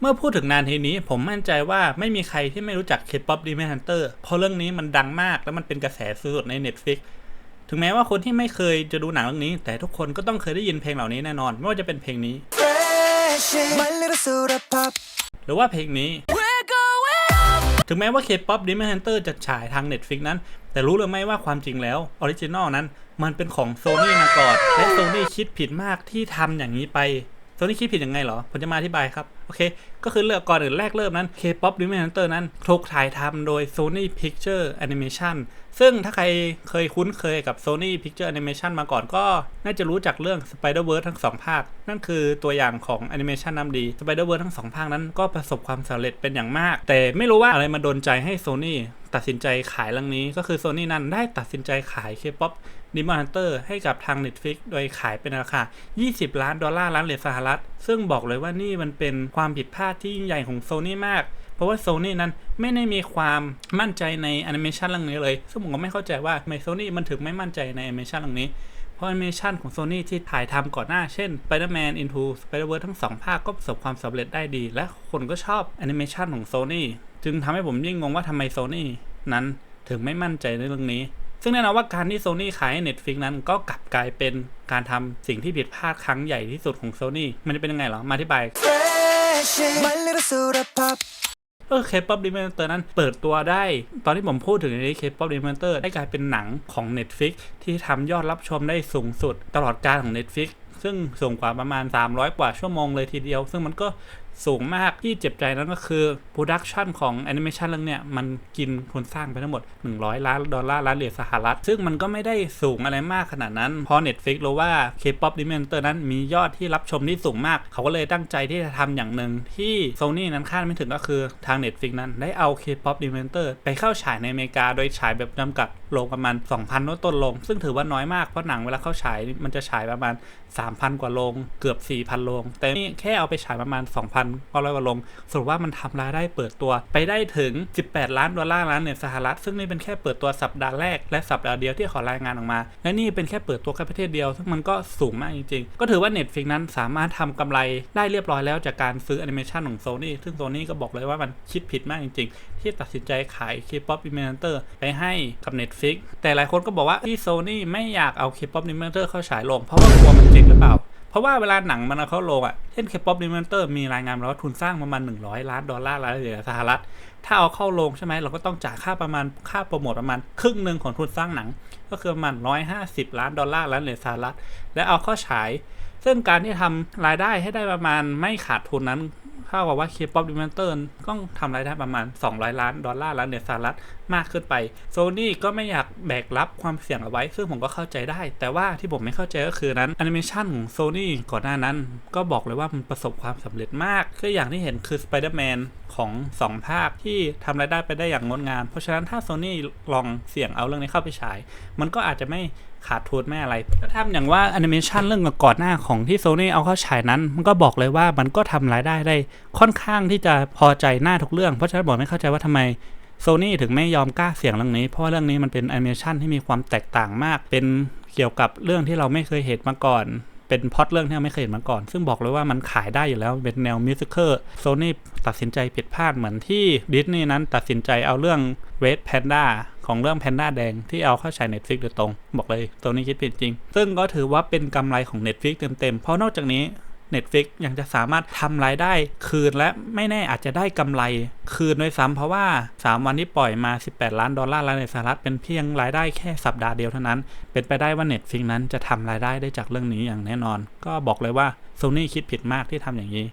เมื่อพูดถึงนานทีนี้ผมมั่นใจว่าไม่มีใครที่ไม่รู้จัก K-pop Demon Hunter เพราะเรื่องนี้มันดังมากและมันเป็นกระแสสุดๆใน Netflix ถึงแม้ว่าคนที่ไม่เคยจะดูหนังเรื่องนี้ แต่ทุกคนก็ต้องเคยได้ยินเพลงเหล่านี้แน่นอน ไม่ว่าจะเป็นเพลงนี้ Fresh My little soda pop หรือว่าเพลงนี้ We're going up ถึงแม้ว่า K-pop Demon Hunter จะฉายทาง Netflix นั้น แต่รู้หรือไม่ว่าความจริงแล้วออริจินอลนั้น มันเป็นของ Sony มาก่อนและ Sony คิดผิดมากที่ทำอย่างนี้ไป Sony คิดผิดยังไงเหรอ ผมจะมาอธิบายครับ โอเค ก็คือเรื่องก่อนอื่นแรกเริ่มนั้น K-pop Demon Hunter นั้นถูกถ่ายทำโดย Sony Picture Animation ซึ่งถ้าใครเคยคุ้นเคยกับ Sony Picture Animation มาก่อนก็น่าจะรู้จักเรื่อง Spider-Verse ทั้งสองภาค นั่นคือตัวอย่างของแอนิเมชันน้ำดี Spider-Verse ทั้งสองภาคนั้นก็ประสบความสำเร็จเป็นอย่างมาก แต่ไม่รู้ว่าอะไรมาดนใจให้ Sony ตัดสินใจขายเรื่องนี้ก็คือ Sony นั้นได้ตัดสินใจขาย K-pop Demon Hunter ให้กับทาง Netflix โดยขายเป็นราคา 20 ล้านดอลลาร์ล้านเหรียญสหรัฐ ซึ่งบอกเลยว่านี่มันเป็นความผิดพลาดที่ยิ่งใหญ่ของ Sony มาก เพราะว่า Sony นั้นไม่ได้มีความมั่นใจในแอนิเมชันเรื่องนี้เลย ซึ่งผมก็ไม่เข้าใจว่าทำไม Sony มันถึงไม่มั่นใจในแอนิเมชันเรื่องนี้เพราะแอนิเมชันของ Sony ที่ถ่ายทำก่อนหน้า เช่น Spider-Man Into Spider-Verse ทั้งสองภาคก็ประสบความสำเร็จได้ดี และคนก็ชอบแอนิเมชันของ Sony จึงทำให้ผมยิ่งงงว่าทำไม Sony นั้นถึงไม่มั่นใจในเรื่องนี้ ซึ่งแน่นอนว่าการที่ Sony ขายให้ Netflix นั้นก็กลับกลายเป็นการทำสิ่งที่ผิดพลาดครั้งใหญ่ที่สุดของ Sony มันจะเป็นยังไงเหรอ มาอธิบาย Fresh My little soda pop เออ K-pop Demon Hunter นั้นเปิดตัวได้ ตอนที่ผมพูดถึงในนี้ K-pop Demon Hunter ได้กลายเป็นหนังของ Netflix ที่ทำยอดรับชมได้สูงสุด ตลอดการของ Netflix ซึ่งสูงกว่าประมาณ 300 กว่าชั่วโมงเลยทีเดียว ซึ่งมันก็ สูงมากที่เจ็บใจนั้นก็คือโปรดักชันของแอนิเมชันเรื่องเนี้ยมันกินทุนสร้างไปทั้งหมด 100 ล้านดอลลาร์ล้านเหรียญสหรัฐ ซึ่งมันก็ไม่ได้สูงอะไรมากขนาดนั้น พอ Netflix รู้ว่า K-pop Demon t e r นั้นมียอดที่รับชมที่สูงมาก เขาก็เลยตั้งใจที่จะทำอย่างหนึ่งที่ Sony นั้นคาดไม่ถึงก็คือทาง Netflix นั้นได้เอา K-pop Demon t e r ไปเข้าฉายในอเมริกา โดยฉายแบบจำกัดโรงประมาณ 2,000โน้ตต้นลง ซึ่งถือว่าน้อยมากเพราะหนังเวลาเข้าฉายมันจะฉายประมาณ 3,000 กว่าโรงเกือบ 4,000โรงแต่นี่แค่เอาไปฉายประมาณ 2,000ก็ร้อยกว่าโรงสรุปว่ามันทำรายได้เปิดตัวไปได้ถึง 18 ล้านดอลลาร์ล้านเหรียญสหรัฐ ซึ่งนี่เป็นแค่เปิดตัวสัปดาห์แรกและสัปดาห์เดียวที่ขอรายงานออกมา และนี่เป็นแค่เปิดตัวแค่ประเทศเดียว ซึ่งมันก็สูงมากจริงๆ ก็ถือว่า Netflix นั้นสามารถทำกำไรได้เรียบร้อยแล้วจากการซื้อแอนิเมชันของ Sony ซึ่ง Sony ก็บอกเลยว่ามันคิดผิดมากจริง ๆ ที่ตัดสินใจขาย K-pop Demon Hunter ไปให้กับ Netflix แต่หลายคนก็บอกว่าที่ Sony ไม่อยากเอา K-pop Demon Hunter เข้าฉายลง เพราะว่ากลัวมันเจ๊งหรือเปล่า ราะว่าเวลาหนังมันเข้าโรงอะ เช่น K-pop Demon Hunter มีรายงานมาวว่าทุนสร้างประมาณ 100 ล้านดอลลาร์ล้านเหรียญสหรัฐ ถ้าเอาเข้าโรงใช่ไหมเราก็ต้องจ่ายค่าประมาณค่าโปรโมทประมาณครึ่งหนึ่งของทุนสร้างหนัง ก็คือประมาณ150 ล้านดอลลาร์ล้านเหรียญสหรัฐ และเอาเข้าฉาย ซึ่งการที่ทำรายได้ให้ได้ประมาณไม่ขาดทุนนั้นเท่ากับว่า K-pop Demon Hunter ต้องทำรายได้ประมาณ 200 ล้านดอลลาร์ล้านเหรียญสหรัฐมากขึ้นไปโซนี่ก็ไม่อยากแบกรับความเสี่ยงเอาไว้ ซึ่งผมก็เข้าใจได้ แต่ว่าที่ผมไม่เข้าใจก็คือนั้นแอนิเมชันของโซนี่ก่อนหน้านั้น ก็บอกเลยว่ามันประสบความสำเร็จมากก็อย่างที่เห็นคือ Spider-Man ของ 2 ภาคที่ทำรายได้ไปได้อย่างงดงาม เพราะฉะนั้นถ้าโซนี่ลองเสี่ยงเอาเรื่องนี้เข้าไปฉาย มันก็อาจจะไม่ขาดทุนไม่อะไรก็ทำอย่างว่าแอนิเมชันเรื่องก่อนหน้าของที่โซนี่เอาเข้าฉายนั้น มันก็บอกเลยว่ามันก็ทำรายได้ได้ค่อนข้างที่จะพอใจหน้าทุกเรื่อง เพราะฉะนั้นบอกไม่เข้าใจว่าทำไมโซนี่ถึงไม่ยอมกล้าเสี่ยงเรื่องนี้ เพราะว่าเรื่องนี้มันเป็นแอนิเมชันที่มีความแตกต่างมาก เป็นเกี่ยวกับเรื่องที่เราไม่เคยเห็นมาก่อน เป็นพอดเรื่องที่ไม่เคยเห็นมาก่อน ซึ่งบอกเลยว่ามันขายได้อยู่แล้วเป็นแนวมิวสิควลโซนี่ตัดสินใจผิดพลาดเหมือนที่ดิสนีย์นั้นตัดสินใจเอาเรื่อง Red Panda ของเรื่องแพนด้าแดงที่เอาเข้าฉายเน็ตฟลิกโดยตรง บอกเลยโซนี่คิดผิดจริง ซึ่งก็ถือว่าเป็นกำไรของ Netflix เต็มๆ เพราะนอกจากนี้ Netflix ยังจะสามารถทำรายได้คืนและไม่แน่อาจจะได้กำไรคืนด้วยซ้ำเพราะว่า 3 วันที่ปล่อยมา 18 ล้านดอลลาร์ล้านในสหรัฐเป็นเพียงรายได้แค่สัปดาห์เดียวเท่านั้น เป็นไปได้ว่า Netflix นั้นจะทำรายได้ได้จากเรื่องนี้อย่างแน่นอน ก็บอกเลยว่า Sony คิดผิดมากที่ทำอย่างนี้